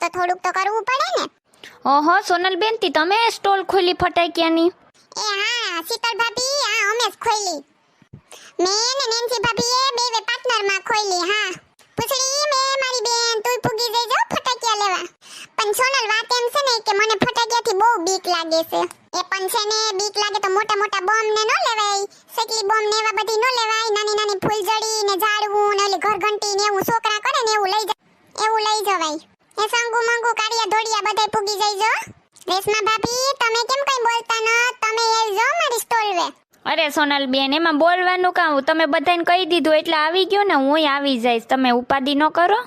તો થોડુંક તો કરવું પડે ને. ઓહો સોનલબેન તી તમે સ્ટોલ ખોલી ફટાકિયાની એ હા શીતલ ભાભી હા અમે જ ખોલી મેં ને નેન્સી ભાભીએ બે બે પાર્ટનરમાં ખોલી હા. પૂછડી મેં મારી બેન તું પૂગી જઈ જો ફટાકિયા લેવા. પણ સોનલ વાત એમ છે ને કે મને ફટાકિયાથી બહુ બીક લાગે છે. એ પણ છે ને બીક લાગે તો મોટા મોટા બોમ્બ ને ન લેવાય. સકલી બોમ્બ ને એવા બધી ન લેવાય. નાની નાની ફૂલઝડી ને ઝાડવું ને ઓલી ઘરઘંટી ને એવું છોકરા કરે ને એવું લઈ જાય એવું લઈ જવાય. એ સંગુ મંગુ કાળિયા ધોળિયા બધાય પૂગી જઈજો રેશમા ભાભી તમે કેમ કઈ બોલતા ન? તમે એ જો મારી સ્ટોલ અરે અરે સોનલબેન એમાં બોલવાનું કાં? તમે બધાને કહી દીધું એટલે આવી ગયો ને હું આવી જઈશ. તમે ઉપાધિ ન કરો.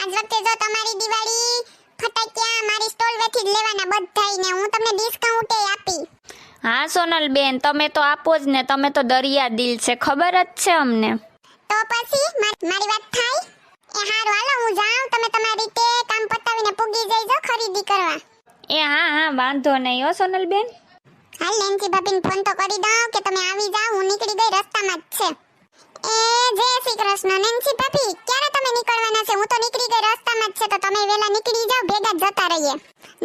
આજ વખતે જો તમારી દિવાળી ફટાક્યા મારી સ્ટોલ વેથી જ લેવાના બધાયને હું તમને ડિસ્કાઉન્ટ આપી. હા સોનલ બેન તમે તો આપો જ ને તમે તો દરિયા દિલ છે ખબર જ છે અમને. તો પછી મારી વાત થાય? એ હારું હાલો હું જાઉં. તમે તમારી રીતે કામ પતાવીને પૂગી જઈજો ખરીદી કરવા. એ હા હા વાંધો નહીં હો સોનલબેન. હાલ નેન્સી ભાભીને ફોન તો કરી દઉં કે તમે આવી જાઓ હું નીકળી ગઈ રસ્તામાં જ છે. એ જય શ્રી કૃષ્ણ નેન્સી ભાભી ક્યારે તમે નીકળવાના છે? હું તો નીકળી ગઈ રસ્તામાં જ છે તો તમે વેલા નીકળી જાઓ ભેગા જતા રહીએ.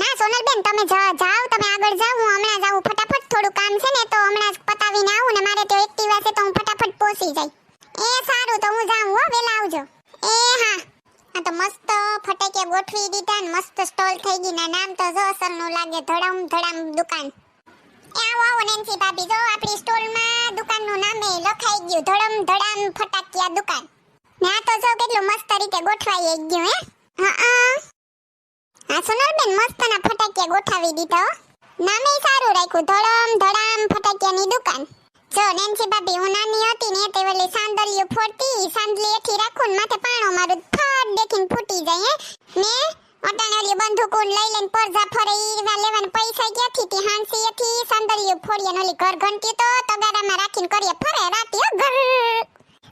ના સોનલબેન તમે જાઓ તમે આગળ જાઓ હું હમણાં જાઉં. ફટાફટ થોડું કામ છે ને તો હમણાં જ પતાવીને આવું ને મારે તો એક્ટિવા છે તો હું ફટાફટ પહોંચી જાય. એ સારું તો હું જાઉં હો વેલા આવજો એ હા આ તો મસ્ત ફટાકિયા ગોઠવી દીધા ને મસ્ત સ્ટોલ થઈ ગઈ ના નામ તો જો અસરનું લાગે, ધડામ ધડામ દુકાન. એ આવો આવો, નેન્સી ભાભી, જો આપણી સ્ટોલમાં દુકાનનું નામે લખાઈ ગયું, ધડમ ધડામ ફટાકિયા દુકાન. ને આ તો જો કેટલું મસ્ત રીતે ગોઠવાઈ ગયું, હે? હા હા. સોનલબેન, મસ્તના ફટાકિયા ગોઠવી દીધા નામે સારું રાખ્યું, ધડમ ધડામ ફટાકિયાની દુકાન. જો, નેન્સી ભાભી, હું નાની હતી ને તે વેલી સાંદલિયું ફોડતી સાંદલી એઠી રાખું ને માથે પાણો મારું ફટ દેખીને ફૂટી જાય, હે. ને અટાણે ઓલી બંદૂકુન લઈ લઈને પરજા ફરે ઈરવા લેવાને પૈસા ક્યાંથી? થી હાંસી એથી સાંદલિયું ફોડીએ ને ઓલી ઘર ઘંટી તો તગારામાં રાખીને કરીએ, ફરે રાતી હો ઘર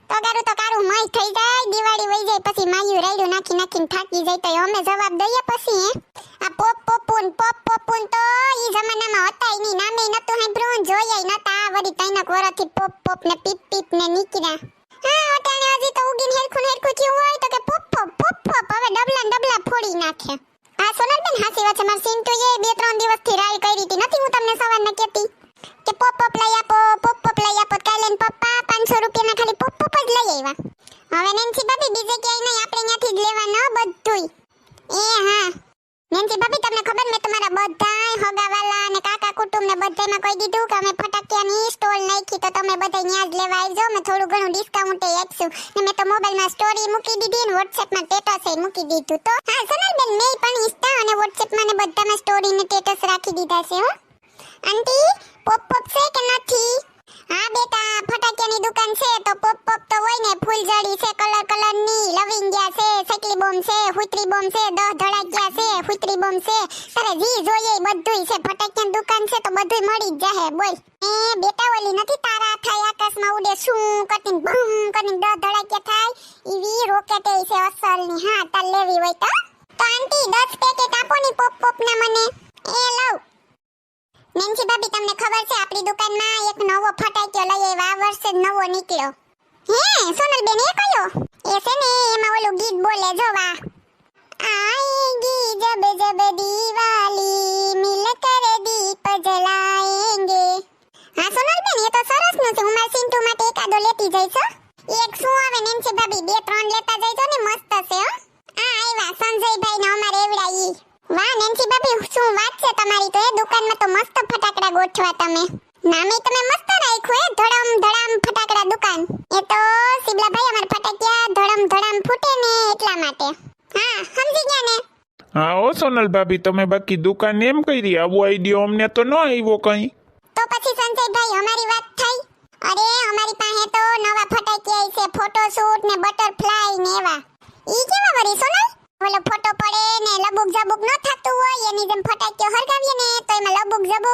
તગારું તો કારું માય થઈ જાય, દિવાળી વઈ જાય, પછી માયું રાયડું નાખી નાખીને થાકી જાય તો અમે જવાબ દઈએ પછી આ પોપ પોપુન પોપ વરથી પોપ પોપ ને પીપ પીપ ને નીકળ્યા. હા, અટાણે હજી તો ઉગીન હેરખું હેરખું થયું હોય તો કે પોપ પોપ પોપ પોપ, હવે ડબલા ડબલા ફોડી નાખે હા સોનલબેન હાસી વાત છે, માર એ બે ત્રણ દિવસથી રાઈ કરી હતી. નથી હું તમને સવારના કહેતી કે પોપ પોપ લઈ આપો, પોપ પોપ લઈ આપો, કાલે પપ્પા પાંચસો રૂપિયાના ખાલી પોપ પોપ જ લઈ આવ્યા. હવે નેન્સી ભાભી બીજે ક્યાંય નહીં, આપણે અહીંયાથી જ લેવાના બધુંય. એ હા. નેન્સી ભાભી, તમને ખબર મેં તમારા બધાય હગાવાલા અને કાકા કુટુંબ ને બધાયમાં કહી દીધું કે અમે ફટાકિયાની સ્ટોલ નાખી, તો તમે બધા ન્યાજ લેવા આવજો. મેં થોડું ઘણું ડિસ્કાઉન્ટ આપશું. ને મેં તો મોબાઈલમાં સ્ટોરી મૂકી દીધી ને વોટ્સએપમાં સ્ટેટસ મૂકી દીધું. તો હા, સોનલબેન, મેં પણ ઇન્સ્ટા અને વોટ્સએપમાં ને બધામાં સ્ટોરી ને સ્ટેટસ રાખી દીધા છે, હો. આંટી પોપ પોપ છે કે નથી? હા, બેટા, ફટાકિયાની દુકાન છે, તો પોપ પોપ તો હોય ને ફૂલઝડી છે કલર કલરની લવિંગિયા છે સકલી બોમ છે, હુતરી બોમ છે, દહ ધડાકિયા છે, હુતરી બોમ છે. તારે જી જોઈએ બધુંય છે. ફટાકિયાની દુકાન છે તો બધુંય મળી જ જાહે, બોલ. એ બેટા ઓલી નથી તારા થાય, આકાશમાં ઉડે શું કરીને બમ કરીને દહ ધડાકિયા થાય? ઈવી રોકેટ એ છે અસલની. હા, તાર લેવી હોય તો. તો આંટી 10 પેકેટ આપો ની પોપ પોપ ના મને. એ લઉં. નેન્સી ભાભી તમને ખબર છે આપણી દુકાનમાં એક નવો ફટાક્યો લઈ આવ્યા, આ વર્ષે નવો નીકળ્યો. હે, સોનલબેન એ કયો એ છે ને, એમાં ઓલું ગીત બોલે જોવા આએગી જબ જબ દિવાલી મિલ કર દીપ જલાએંગે હા, સોનલબેન, એ તો સરસનું છે. હું મારી સિંટુ માટે એકાદો લેતી જઈશ એક શું આવે ને ભાભી? બે, ત્રણ લેતા જઈજો ને, મસ્ત છે, હો. આ આવ્યા સંજયભાઈ ને અમારે એવડા ઈ. વાહ, નેન્સી ભાભી, શું વાત છે તમારી તો એ દુકાનમાં તો મસ્ત ફટાકડા ગોઠવા તમે. નામે તમે મસ્ત રાખ્યું, હે? ધડામ ધડામ ફટાકડા હા, હો સોનલ ભાભી, તમે બાકી દુકાન એમ કરી, આવો આઈડિયો અમને તો ન આવ્યો કઈ. તો પછી સંજયભાઈ, અમારી વાત થઈ? અરે, અમારી પાસે તો નવા ફટાકિયા છે ફોટોશૂટ ને બટરફ્લાય ને એવા. ઈ કેવા વળી, સોનલ? ઓલો ફોટો પડે ને લબુક જબુક ન થતું હોય, એની જેમ ફટાકિયો હરગાવીએ ને, તો એમાં લબુક જબુક